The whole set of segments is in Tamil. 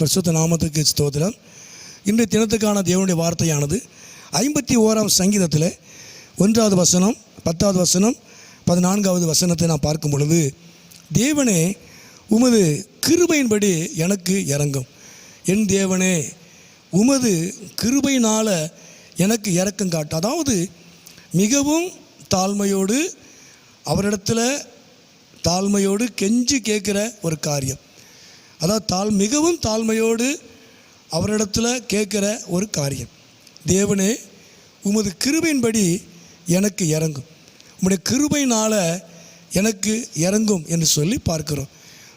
பரிசுத்த நாமத்துக்கு ஸ்தோத்திரம். இன்றைய தினத்துக்கான தேவனுடைய வார்த்தையானது ஐம்பத்தி ஓராம் சங்கீதத்தில் ஒன்றாவது வசனம் பத்தாவது வசனம் பதினான்காவது வசனத்தை நான் பார்க்கும் பொழுது தேவனே உமது கிருபையின்படி எனக்கு இறங்கும். என் தேவனே உமது கிருபையினால் எனக்கு இறக்கம் காட்டு. அதாவது மிகவும் தாழ்மையோடு அவரிடத்தில் தாழ்மையோடு கெஞ்சி கேட்குற ஒரு காரியம். அதாவது தாழ் மிகவும் தாழ்மையோடு அவரிடத்தில் கேட்குற ஒரு காரியம். தேவனே உமது கிருபையின்படி எனக்கு இறங்கும். உம்முடைய கிருபையினால் எனக்கு இறங்கும் என்று சொல்லி பார்க்கிறோம்.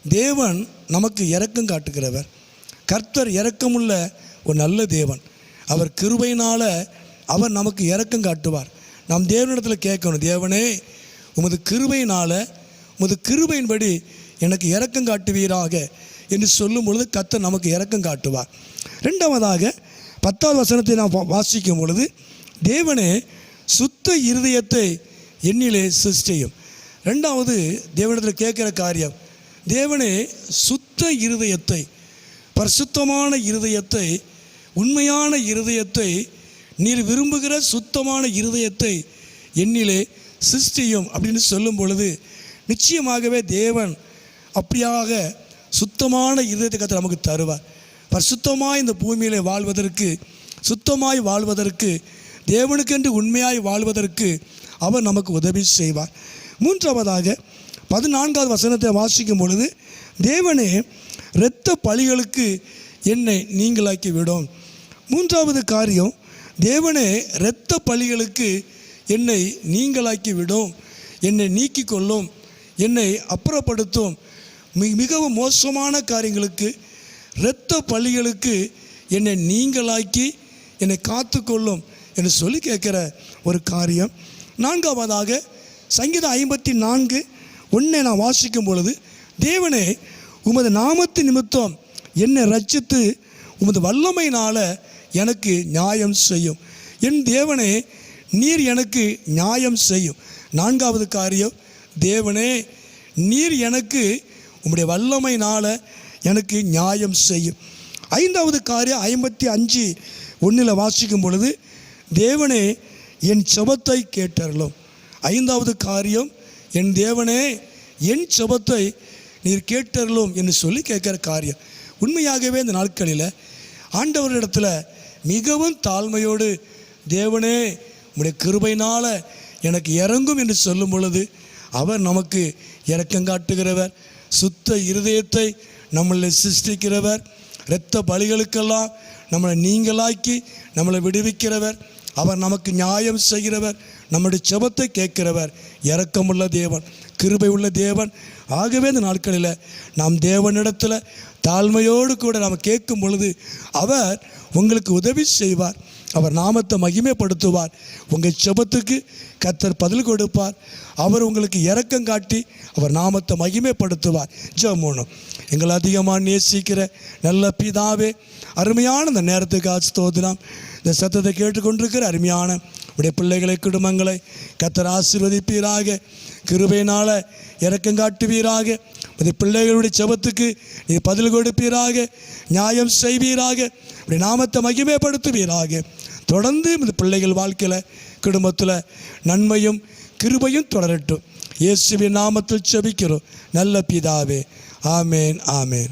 தேவன் நமக்கு இறக்கம் காட்டுகிறவர். கர்த்தர் இறக்கமுள்ள ஒரு நல்ல தேவன். அவர் கிருபையினால் அவர் நமக்கு இறக்கம் காட்டுவார். நாம் தேவனிடத்தில் கேட்கணும் தேவனே உமது கிருபையினால் உமது கிருபையின்படி எனக்கு இறக்கம் காட்டுவீராக. என்று சொல்லும் பொழுது கத்தை நமக்கு இரக்கம் காட்டுவார். ரெண்டாவதாக பத்தாவது வசனத்தை நாம் வாசிக்கும் பொழுது தேவனே சுத்த இருதயத்தை என்னிலே சிருஷ்டியும். ரெண்டாவது தேவனிடத்தில் கேட்குற காரியம் தேவனே சுத்த இருதயத்தை பரிசுத்தமான இருதயத்தை உண்மையான இருதயத்தை நீர் விரும்புகிற சுத்தமான இருதயத்தை என்னிலே சிருஷ்டியும் அப்படின்னு சொல்லும் பொழுது நிச்சயமாகவே தேவன் அப்படியாக சுத்தமான இருதயத்தை கற்று நமக்கு தருவார். பரிசுத்தமாய் இந்த பூமியிலே வாழ்வதற்கு சுத்தமாய் வாழ்வதற்கு தேவனுக்கென்று உண்மையாய் வாழ்வதற்கு அவர் நமக்கு உதவி செய்வார். மூன்றாவதாக பதினான்காவது வசனத்தை வாசிக்கும் பொழுது தேவனே இரத்த பழிகளுக்கு என்னை நீங்களாக்கி விடும் மூன்றாவது காரியம் தேவனே இரத்த பழிகளுக்கு என்னை நீங்களாக்கி விடும் என்னை நீக்கி கொள்ளும் என்னை அப்புறப்படுத்தும். மிகவும் மோசமான காரியங்களுக்கு இரத்த பள்ளிகளுக்கு என்னை நீங்களாக்கி என்னை காத்துக்கொள்ளும் என்று சொல்லி கேட்குற ஒரு காரியம். நான்காவதாக சங்கீதம் ஐம்பத்தி நான்கு ஒன்றை நான் வாசிக்கும் பொழுது தேவனே உமது நாமத்து நிமித்தம் என்னை ரச்சித்து உமது வல்லமையினால் எனக்கு நியாயம் செய்யும். என் தேவனே நீர் எனக்கு நியாயம் செய்யும். நான்காவது காரியம் தேவனே நீர் எனக்கு உம்முடைய வல்லமையினால் எனக்கு நியாயம் செய்யும். ஐந்தாவது காரியம் ஐம்பத்தி அஞ்சு ஒன்றில் வாசிக்கும் பொழுது தேவனே என் செபத்தை கேட்டறலும் ஐந்தாவது காரியம் என் தேவனே என் செபத்தை நீர் கேட்டறலும் என்று சொல்லி கேட்குற காரியம். உண்மையாகவே இந்த நாட்களில் ஆண்டவரிடத்தில் மிகவும் தாழ்மையோடு தேவனே உடைய கிருபையினால் எனக்கு இறங்கும் என்று சொல்லும் பொழுது அவர் நமக்கு இறக்கம் காட்டுகிறவர். சுத்த இருதயத்தை நம்மளை சிருஷ்டிக்கிறவர். இரத்த பலிகளுக்கெல்லாம் நம்மளை நீங்களாக்கி நம்மளை விடுவிக்கிறவர். அவர் நமக்கு நியாயம் செய்கிறவர். நம்முடைய செபத்தை கேட்கிறவர். இரக்கமுள்ள தேவன் கிருபை உள்ள தேவன். ஆகவே இந்த நாட்களில் நாம் தேவனிடத்தில் தாழ்மையோடு கூட நாம் கேட்கும் பொழுது அவர் உங்களுக்கு உதவி செய்வார். அவர் நாமத்தை மகிமைப்படுத்துவார். உங்கள் செபத்துக்கு கத்தர் பதில் கொடுப்பார். அவர் உங்களுக்கு இரக்கம் காட்டி அவர் நாமத்தை மகிமைப்படுத்துவார். ஜெபமோனும் எங்களை அதிகமாக நேசிக்கிற நல்ல பிதாவே அருமையான இந்த நேரத்துக்கு ஆஸ்தோதினம் இந்த சத்தத்தை கேட்டுக்கொண்டிருக்கிற அருமையான உடைய பிள்ளைகளை குடும்பங்களை கத்தர் ஆசீர்வதிப்பீராக. கிருபையினால் இறக்கம் காட்டுவீராக. உடைய பிள்ளைகளுடைய செபத்துக்கு நீ பதில் கொடுப்பீராக. நியாயம் செய்வீராக. உடைய நாமத்தை மகிமைப்படுத்துவீராக. தொடர்ந்து இந்த பிள்ளைகள் வாழ்க்கையில் குடும்பத்தில் நன்மையும் கிருபையும் தொடரட்டும். இயேசுவின் நாமத்தில் செபிக்கிறோம். நல்ல பிதாவே. ஆமேன் ஆமேன்.